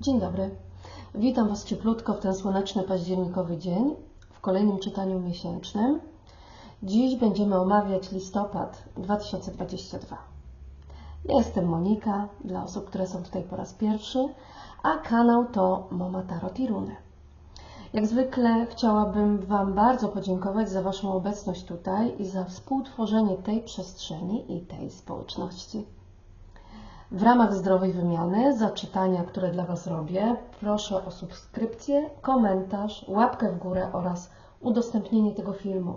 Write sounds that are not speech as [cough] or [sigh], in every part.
Dzień dobry. Witam Was cieplutko w ten słoneczny październikowy dzień w kolejnym czytaniu miesięcznym. Dziś będziemy omawiać listopad 2022. Ja jestem Monika, dla osób, które są tutaj po raz pierwszy, a kanał to Mama Tarot i Runy. Jak zwykle chciałabym Wam bardzo podziękować za Waszą obecność tutaj i za współtworzenie tej przestrzeni i tej społeczności. W ramach zdrowej wymiany, za czytania, które dla Was robię, proszę o subskrypcję, komentarz, łapkę w górę oraz udostępnienie tego filmu.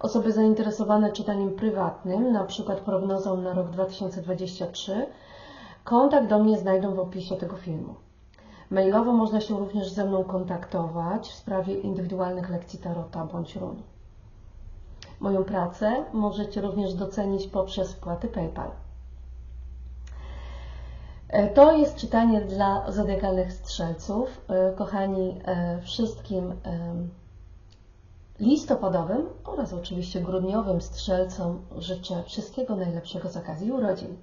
Osoby zainteresowane czytaniem prywatnym, przykład prognozą na rok 2023, kontakt do mnie znajdą w opisie tego filmu. Mailowo można się również ze mną kontaktować w sprawie indywidualnych lekcji tarota bądź run. Moją pracę możecie również docenić poprzez wpłaty PayPal. E, To jest czytanie dla zodiakalnych strzelców. E, Kochani, e, wszystkim listopadowym oraz oczywiście grudniowym strzelcom życzę wszystkiego najlepszego z okazji urodzin.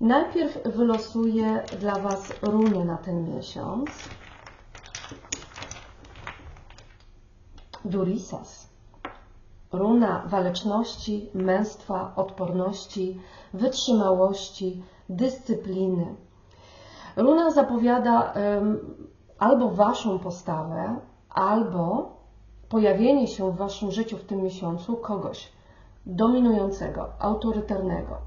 Najpierw wylosuję dla Was runy na ten miesiąc. Durisas. Runa waleczności, męstwa, odporności, wytrzymałości, dyscypliny. Runa zapowiada albo Waszą postawę, albo pojawienie się w Waszym życiu w tym miesiącu kogoś dominującego, autorytarnego,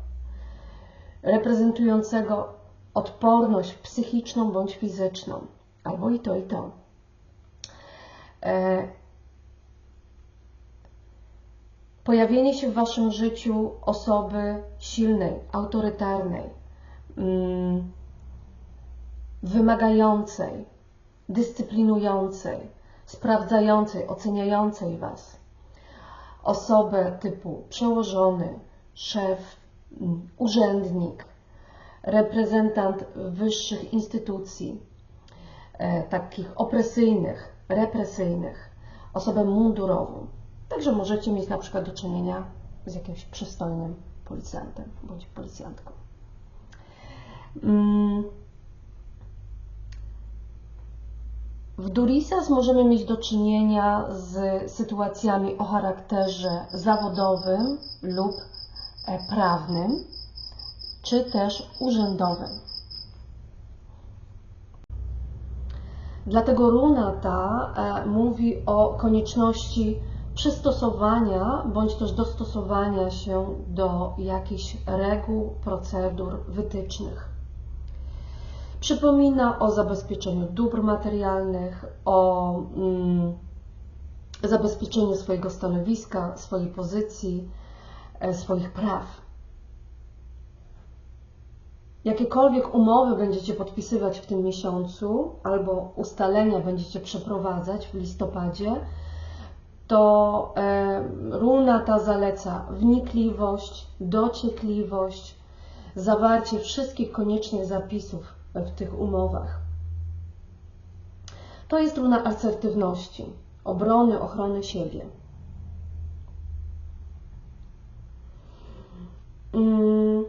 reprezentującego odporność psychiczną bądź fizyczną, albo i to, i to. E, pojawienie się w Waszym życiu osoby silnej, autorytarnej, mm, wymagającej, dyscyplinującej, sprawdzającej, oceniającej Was. Osobę typu przełożony, szef, mm, urzędnik, reprezentant wyższych instytucji, e, takich opresyjnych, represyjnych, osobę mundurową. Także możecie mieć na przykład do czynienia z jakimś przystojnym policjantem bądź policjantką. Mm. W Durisas możemy mieć do czynienia z sytuacjami o charakterze zawodowym lub e, prawnym, czy też urzędowym. Dlatego runa ta e, mówi o konieczności przystosowania bądź też dostosowania się do jakichś reguł, procedur, wytycznych. Przypomina o zabezpieczeniu dóbr materialnych, o mm, zabezpieczeniu swojego stanowiska, swojej pozycji, e, swoich praw. Jakiekolwiek umowy będziecie podpisywać w tym miesiącu albo ustalenia będziecie przeprowadzać w listopadzie, to runa ta zaleca wnikliwość, dociekliwość, zawarcie wszystkich koniecznych zapisów w tych umowach. To jest runa asertywności, obrony, ochrony siebie. Mm.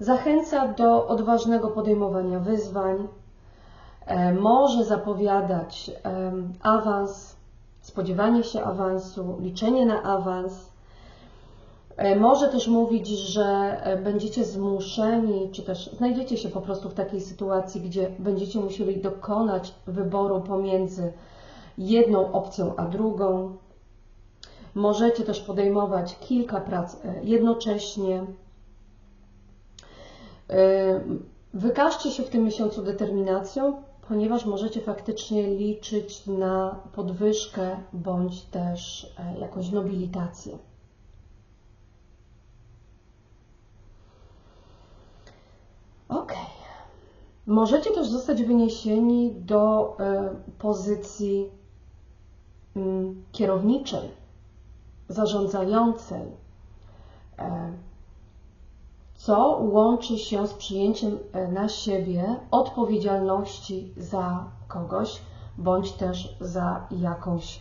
Zachęca do odważnego podejmowania wyzwań, może zapowiadać awans, spodziewanie się awansu, liczenie na awans. E, Może też mówić, że e, będziecie zmuszeni, czy też znajdziecie się po prostu w takiej sytuacji, gdzie będziecie musieli dokonać wyboru pomiędzy jedną opcją a drugą. Możecie też podejmować kilka prac e, jednocześnie. E, Wykażcie się w tym miesiącu determinacją, ponieważ możecie faktycznie liczyć na podwyżkę bądź też e, jakąś nobilitację. Ok. Możecie też zostać wyniesieni do e, pozycji mm, kierowniczej, zarządzającej, e, co łączy się z przyjęciem e, na siebie odpowiedzialności za kogoś, bądź też za, jakąś,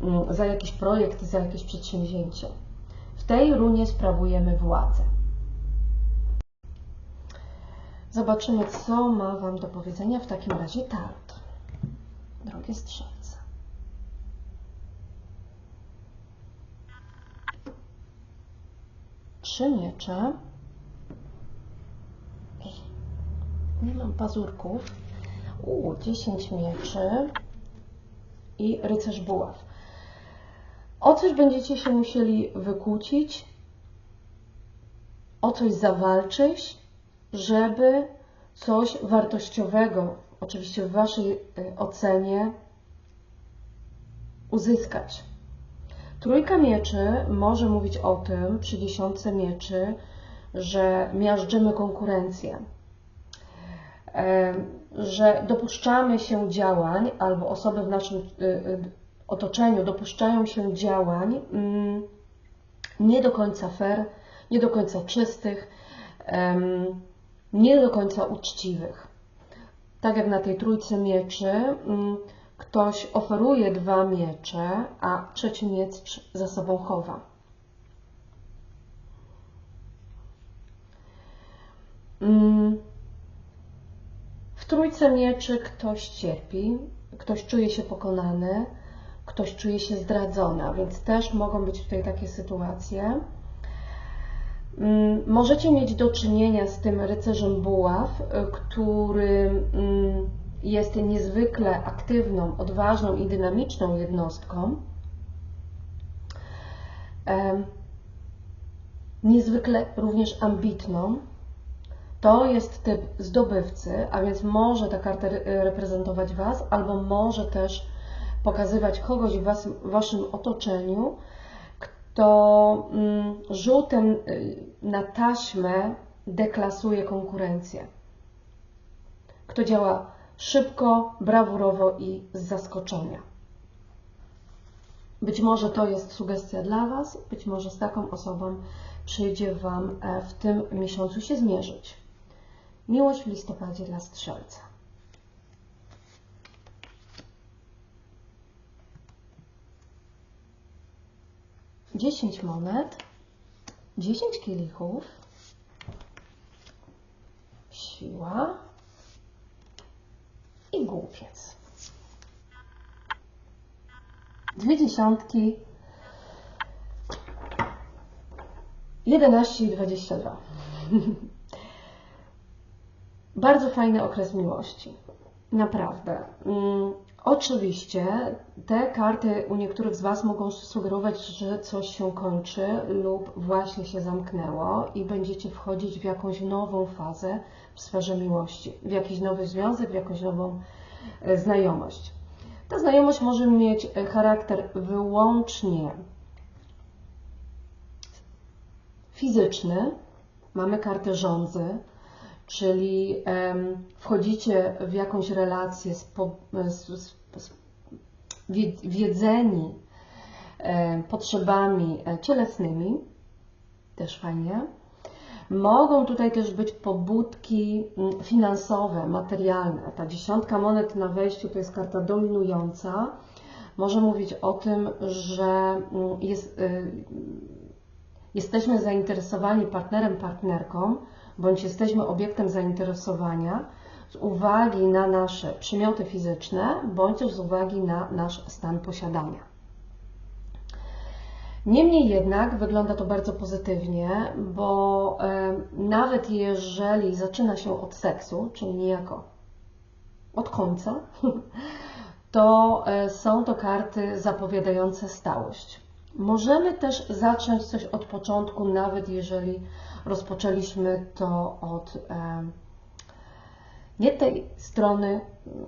mm, za jakiś projekt, za jakieś przedsięwzięcie. W tej runie sprawujemy władzę. Zobaczymy, co ma Wam do powiedzenia w takim razie tarot. Drogie strzelce. Trzy miecze. Nie mam pazurków. U, 10 mieczy i rycerz buław. O coś będziecie się musieli wykłócić, o coś zawalczyć, żeby coś wartościowego, oczywiście w Waszej y, ocenie, uzyskać. Trójka mieczy może mówić o tym przy dziesiątce mieczy, że miażdżymy konkurencję, że dopuszczamy się działań albo osoby w naszym y, y, otoczeniu dopuszczają się działań mm, nie do końca fair, nie do końca czystych, nie do końca uczciwych. Tak jak na tej trójce mieczy, mm, ktoś oferuje dwa miecze, a trzeci miecz za sobą chowa. Mm, w trójce mieczy ktoś cierpi, ktoś czuje się pokonany, ktoś czuje się zdradzona, więc też mogą być tutaj takie sytuacje. Mm, możecie mieć do czynienia z tym rycerzem buław, który mm, jest niezwykle aktywną, odważną i dynamiczną jednostką. Niezwykle również ambitną. To jest typ zdobywcy, a więc może ta karta reprezentować Was, albo może też pokazywać kogoś w Waszym otoczeniu, to mm, rzutem y, na taśmę deklasuje konkurencję. Kto działa szybko, brawurowo i z zaskoczenia. Być może to jest sugestia dla Was, być może z taką osobą przyjdzie Wam e, w tym miesiącu się zmierzyć. Miłość w listopadzie dla strzelca. 10 monet, 10 kielichów, siła i głupiec. Dwie dziesiątki, 11 i 22. [laughs] Bardzo fajny okres miłości. Naprawdę. Mm, Oczywiście te karty u niektórych z Was mogą sugerować, że coś się kończy lub właśnie się zamknęło i będziecie wchodzić w jakąś nową fazę w sferze miłości, w jakiś nowy związek, w jakąś nową e, znajomość. Ta znajomość może mieć e, charakter wyłącznie fizyczny. Mamy kartę rządzy, czyli wchodzicie w jakąś relację z, z, z wiedzeni potrzebami e, cielesnymi, też fajnie. Mogą tutaj też być pobudki finansowe, materialne. Ta dziesiątka monet na wejściu to jest karta dominująca. Może mówić o tym, że jest, y, jesteśmy zainteresowani partnerem, partnerką, bądź jesteśmy obiektem zainteresowania z uwagi na nasze przymioty fizyczne, bądź też z uwagi na nasz stan posiadania. Niemniej jednak wygląda to bardzo pozytywnie, bo e, nawet jeżeli zaczyna się od seksu, czyli niejako od końca, [laughs] to e, są to karty zapowiadające stałość. Możemy też zacząć coś od początku, nawet jeżeli rozpoczęliśmy to od nie tej strony,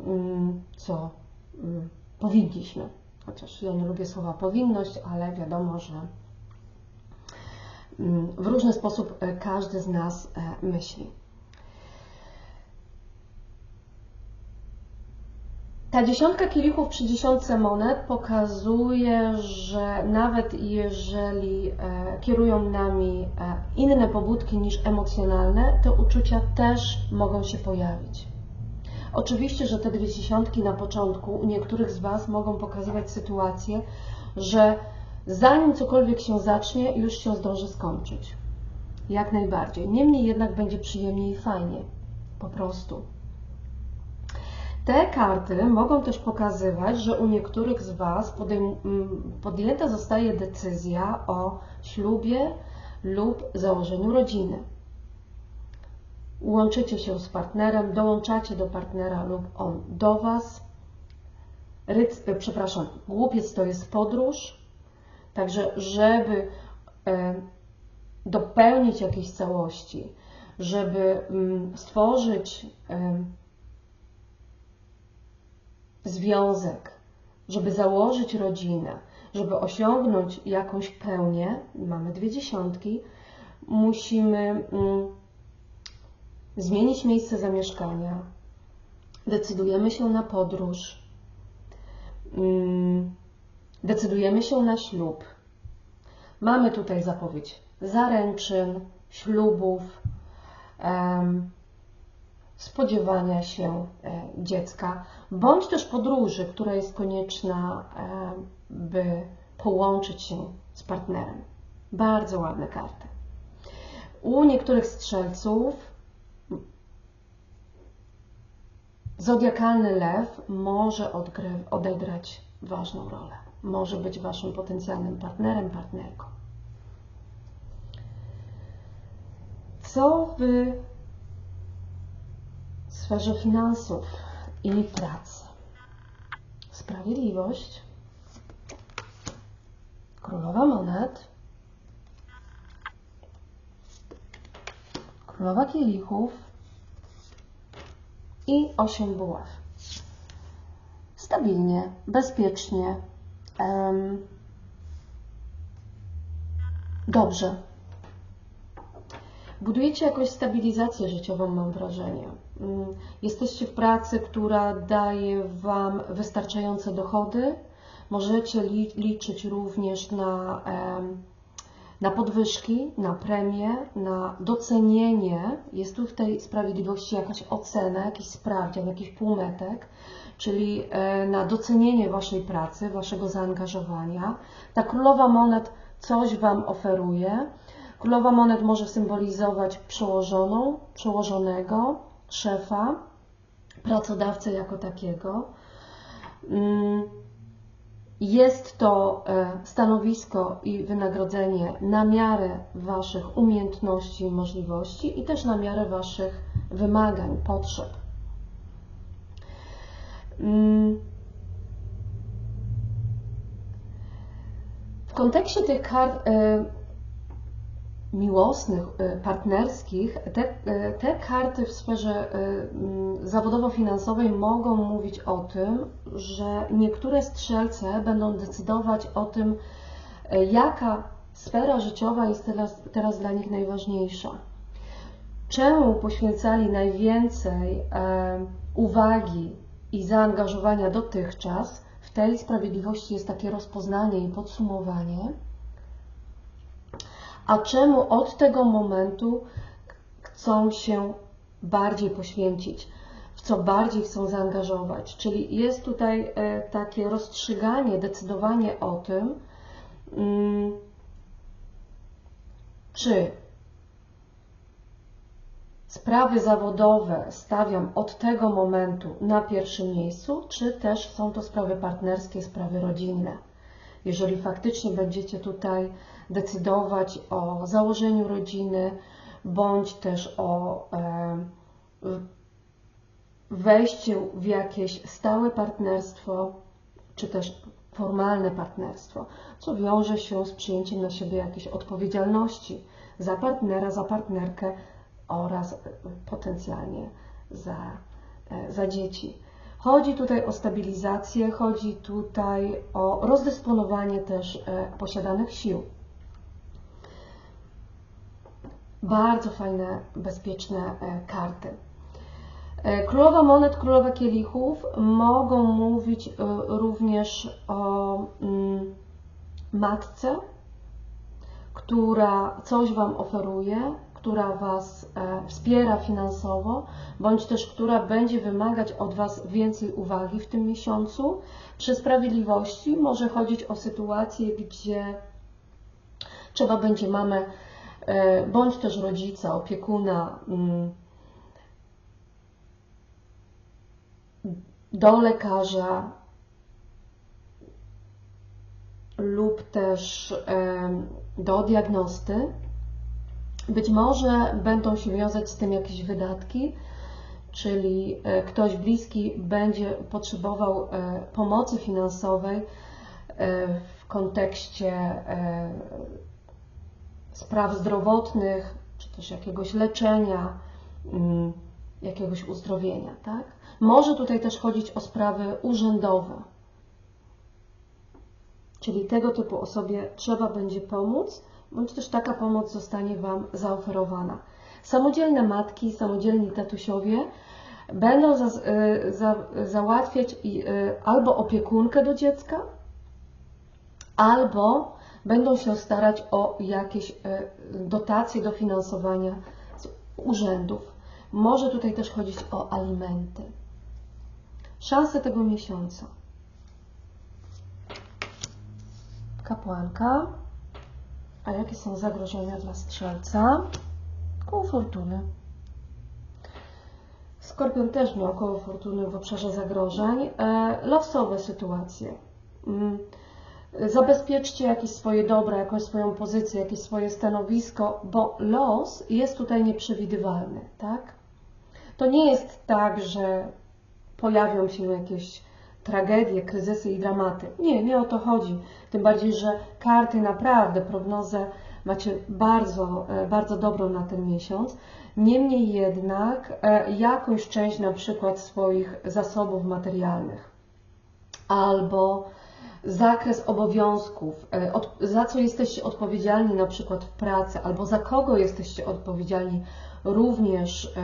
mm, co mm, powinniśmy. Chociaż ja nie lubię słowa powinność, ale wiadomo, że mm, w różny sposób e, każdy z nas e, myśli. Ta dziesiątka kielichów przy dziesiątce monet pokazuje, że nawet jeżeli e, kierują nami e, inne pobudki niż emocjonalne, te uczucia też mogą się pojawić. Oczywiście, że te dwie dziesiątki na początku u niektórych z Was mogą pokazywać sytuację, że zanim cokolwiek się zacznie, już się zdąży skończyć. Jak najbardziej. Niemniej jednak będzie przyjemnie i fajnie. po prostu. Te karty mogą też pokazywać, że u niektórych z Was podjęta zostaje decyzja o ślubie lub założeniu rodziny. Łączycie się z partnerem, dołączacie do partnera lub on do Was. Ryc, e, przepraszam, głupiec to jest podróż, także żeby e, dopełnić jakieś całości, żeby mm, stworzyć związek, żeby założyć rodzinę, żeby osiągnąć jakąś pełnię, mamy dwie dziesiątki, musimy mm, zmienić miejsce zamieszkania, decydujemy się na podróż, mm, decydujemy się na ślub. Mamy tutaj zapowiedź zaręczyn, ślubów, spodziewania się e, dziecka, bądź też podróży, która jest konieczna, e, by połączyć się z partnerem. Bardzo ładne karty. U niektórych strzelców zodiakalny lew może odegrać ważną rolę. Może być waszym potencjalnym partnerem, partnerką. Co w sferze finansów i pracy? Sprawiedliwość, królowa monet, królowa kielichów i osiem buław. Stabilnie, bezpiecznie, dobrze. Budujecie jakąś stabilizację życiową, mam wrażenie. Mm, jesteście w pracy, która daje Wam wystarczające dochody. Możecie liczyć również na, na podwyżki, na premie, na docenienie. Jest tu w tej sprawiedliwości jakaś ocena, jakiś sprawdzian, jakiś półmetek, czyli e, na docenienie Waszej pracy, Waszego zaangażowania. Ta królowa monet coś Wam oferuje Królowa monet może symbolizować przełożoną, przełożonego, szefa, pracodawcę jako takiego. Mm, jest to e, stanowisko i wynagrodzenie na miarę Waszych umiejętności i możliwości i też na miarę Waszych wymagań, potrzeb. Mm. W kontekście tych kart e, miłosnych, y, partnerskich, te, y, te karty w sferze mm, zawodowo-finansowej mogą mówić o tym, że niektóre strzelce będą decydować o tym, jaka sfera życiowa jest teraz, teraz dla nich najważniejsza. Czemu poświęcali najwięcej uwagi i zaangażowania dotychczas? W tej sprawiedliwości jest takie rozpoznanie i podsumowanie a czemu od tego momentu chcą się bardziej poświęcić, w co bardziej chcą zaangażować. Czyli jest tutaj e, takie rozstrzyganie, decydowanie o tym, mm, czy sprawy zawodowe stawiam od tego momentu na pierwszym miejscu, czy też są to sprawy partnerskie, sprawy rodzinne. Jeżeli faktycznie będziecie tutaj decydować o założeniu rodziny, bądź też o wejściu w jakieś stałe partnerstwo, czy też formalne partnerstwo, co wiąże się z przyjęciem na siebie jakiejś odpowiedzialności za partnera, za partnerkę oraz potencjalnie za, e, za dzieci. Chodzi tutaj o stabilizację, chodzi tutaj o rozdysponowanie też e, posiadanych sił. Bardzo fajne, bezpieczne e, karty. E, królowa monet, królowa kielichów mogą mówić e, również o mm, matce, która coś Wam oferuje, która Was wspiera finansowo, bądź też która będzie wymagać od Was więcej uwagi w tym miesiącu. Przy sprawiedliwości może chodzić o sytuację, gdzie trzeba będzie mamę bądź też rodzica, opiekuna mm, do lekarza lub też do diagnosty. Być może będą się wiązać z tym jakieś wydatki, czyli e, ktoś bliski będzie potrzebował e, pomocy finansowej e, w kontekście spraw zdrowotnych, czy też jakiegoś leczenia, mm, jakiegoś uzdrowienia. Tak? Może tutaj też chodzić o sprawy urzędowe, czyli tego typu osobie trzeba będzie pomóc, bądź też taka pomoc zostanie Wam zaoferowana. Samodzielne matki, samodzielni tatusiowie będą za, y, za, załatwiać y, albo opiekunkę do dziecka, albo będą się starać o jakieś y, dotacje, dofinansowania z urzędów. Może tutaj też chodzić o alimenty. Szanse tego miesiąca. Kapłanka. A jakie są zagrożenia dla strzelca? Koło fortuny. Skorpion też miał koło fortuny w obszarze zagrożeń. E, losowe sytuacje. Zabezpieczcie jakieś swoje dobra, jakąś swoją pozycję, jakieś swoje stanowisko, bo los jest tutaj nieprzewidywalny, tak? To nie jest tak, że pojawią się jakieś tragedie, kryzysy i dramaty. Nie, nie o to chodzi. Tym bardziej, że karty naprawdę, prognozę macie bardzo, e, bardzo dobrą na ten miesiąc. Niemniej jednak e, jakąś część na przykład swoich zasobów materialnych albo zakres obowiązków, e, za co jesteście odpowiedzialni na przykład w pracy, albo za kogo jesteście odpowiedzialni również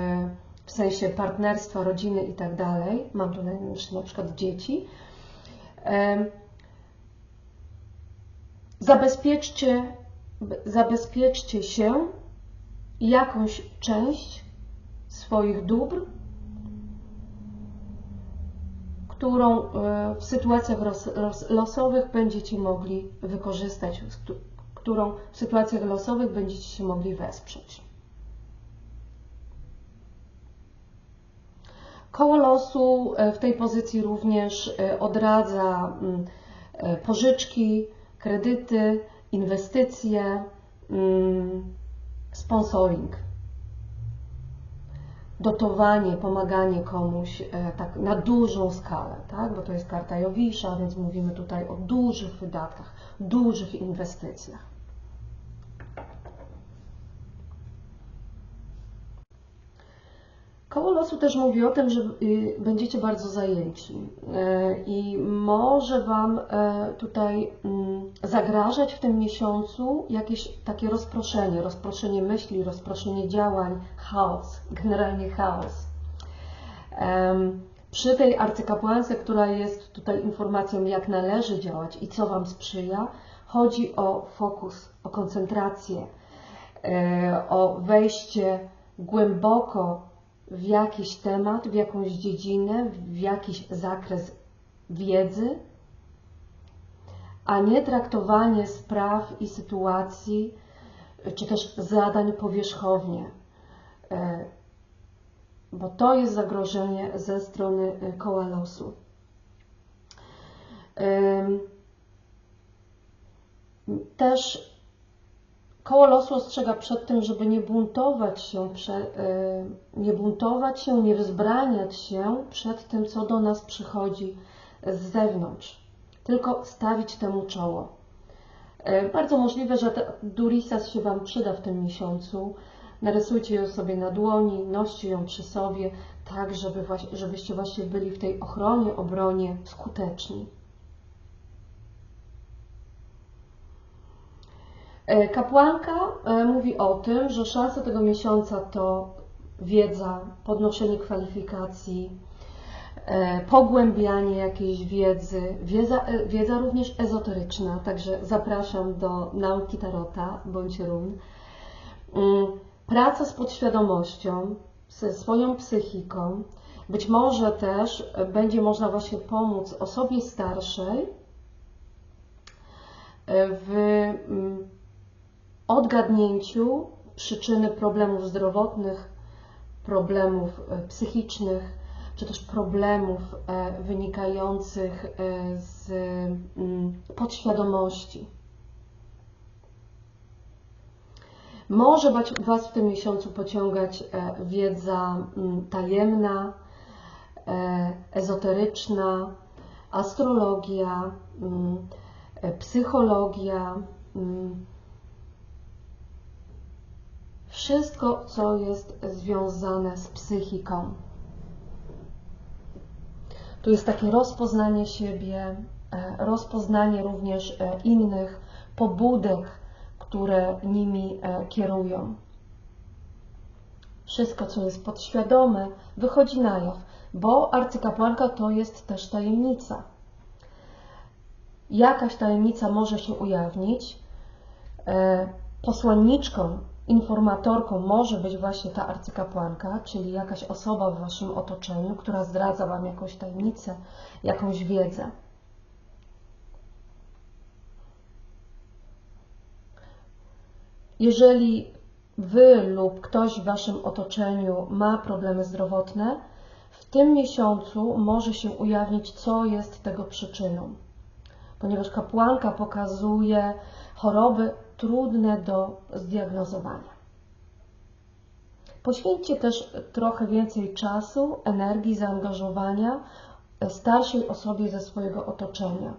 w sensie partnerstwa, rodziny i tak dalej. Mam tu na przykład dzieci. Zabezpieczcie, zabezpieczcie się jakąś część swoich dóbr, którą e, w sytuacjach losowych będziecie mogli wykorzystać, którą w sytuacjach losowych będziecie się mogli wesprzeć. Koło losu e, w tej pozycji również e, odradza mm, pożyczki, kredyty, inwestycje, mm, sponsoring, dotowanie, pomaganie komuś tak na dużą skalę, tak? bo to jest karta Jowisza, więc mówimy tutaj o dużych wydatkach, dużych inwestycjach. Koło losu też mówi o tym, że y, będziecie bardzo zajęci y, i może Wam y, tutaj mm, zagrażać w tym miesiącu jakieś takie rozproszenie, rozproszenie myśli, rozproszenie działań, chaos, generalnie chaos. Przy tej arcykapłance, która jest tutaj informacją, jak należy działać i co Wam sprzyja, chodzi o fokus, o koncentrację, o wejście głęboko w jakiś temat, w jakąś dziedzinę, w jakiś zakres wiedzy, a nie traktowanie spraw i sytuacji, czy też zadań powierzchownie, e, bo to jest zagrożenie ze strony e, koła losu. Też Koło losu ostrzega przed tym, żeby nie buntować się, y, nie buntować się, nie wzbraniać się przed tym, co do nas przychodzi z zewnątrz, tylko stawić temu czoło. Y, bardzo możliwe, że Durisas się Wam przyda w tym miesiącu. Narysujcie ją sobie na dłoni, noście ją przy sobie, tak żeby, żebyście właśnie byli w tej ochronie, obronie skuteczni. Kapłanka e, mówi o tym, że szanse tego miesiąca to wiedza, podnoszenie kwalifikacji, e, pogłębianie jakiejś wiedzy, wiedza, wiedza również ezoteryczna, także zapraszam do nauki tarota bądź run. Mm, praca z podświadomością, ze swoją psychiką, być może też będzie można właśnie pomóc osobie starszej w mm, odgadnięciu przyczyny problemów zdrowotnych, problemów e, psychicznych, czy też problemów e, wynikających e, z mm, podświadomości. Może Was w tym miesiącu pociągać wiedza mm, tajemna, ezoteryczna, astrologia, mm, psychologia, wszystko, co jest związane z psychiką. Tu jest takie rozpoznanie siebie, e, rozpoznanie również e, innych pobudek, które nimi e, kierują. Wszystko, co jest podświadome, wychodzi na jaw, bo arcykapłanka to jest też tajemnica. Jakaś tajemnica może się ujawnić. Posłanniczką informatorką może być właśnie ta arcykapłanka, czyli jakaś osoba w Waszym otoczeniu, która zdradza Wam jakąś tajemnicę, jakąś wiedzę. Jeżeli Wy lub ktoś w Waszym otoczeniu ma problemy zdrowotne, w tym miesiącu może się ujawnić, co jest tego przyczyną. Ponieważ kapłanka pokazuje choroby trudne do zdiagnozowania. Poświęćcie też trochę więcej czasu, energii, zaangażowania starszej osobie ze swojego otoczenia.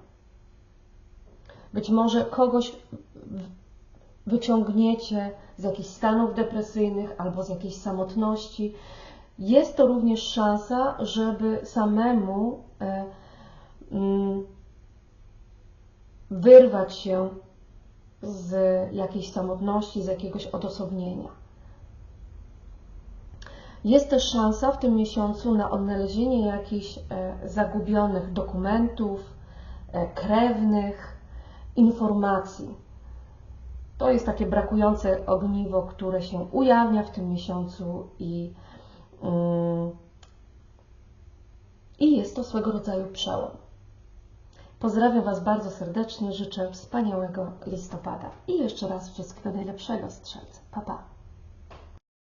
Być może kogoś wyciągniecie z jakichś stanów depresyjnych albo z jakiejś samotności. Jest to również szansa, żeby samemu e, mm, wyrwać się z jakiejś samotności, z jakiegoś odosobnienia. Jest też szansa w tym miesiącu na odnalezienie jakichś e, zagubionych dokumentów, e, krewnych, informacji. To jest takie brakujące ogniwo, które się ujawnia w tym miesiącu i, mm, i jest to swego rodzaju przełom. Pozdrawiam Was bardzo serdecznie, życzę wspaniałego listopada i jeszcze raz wszystkiego najlepszego strzelcy. Pa, pa.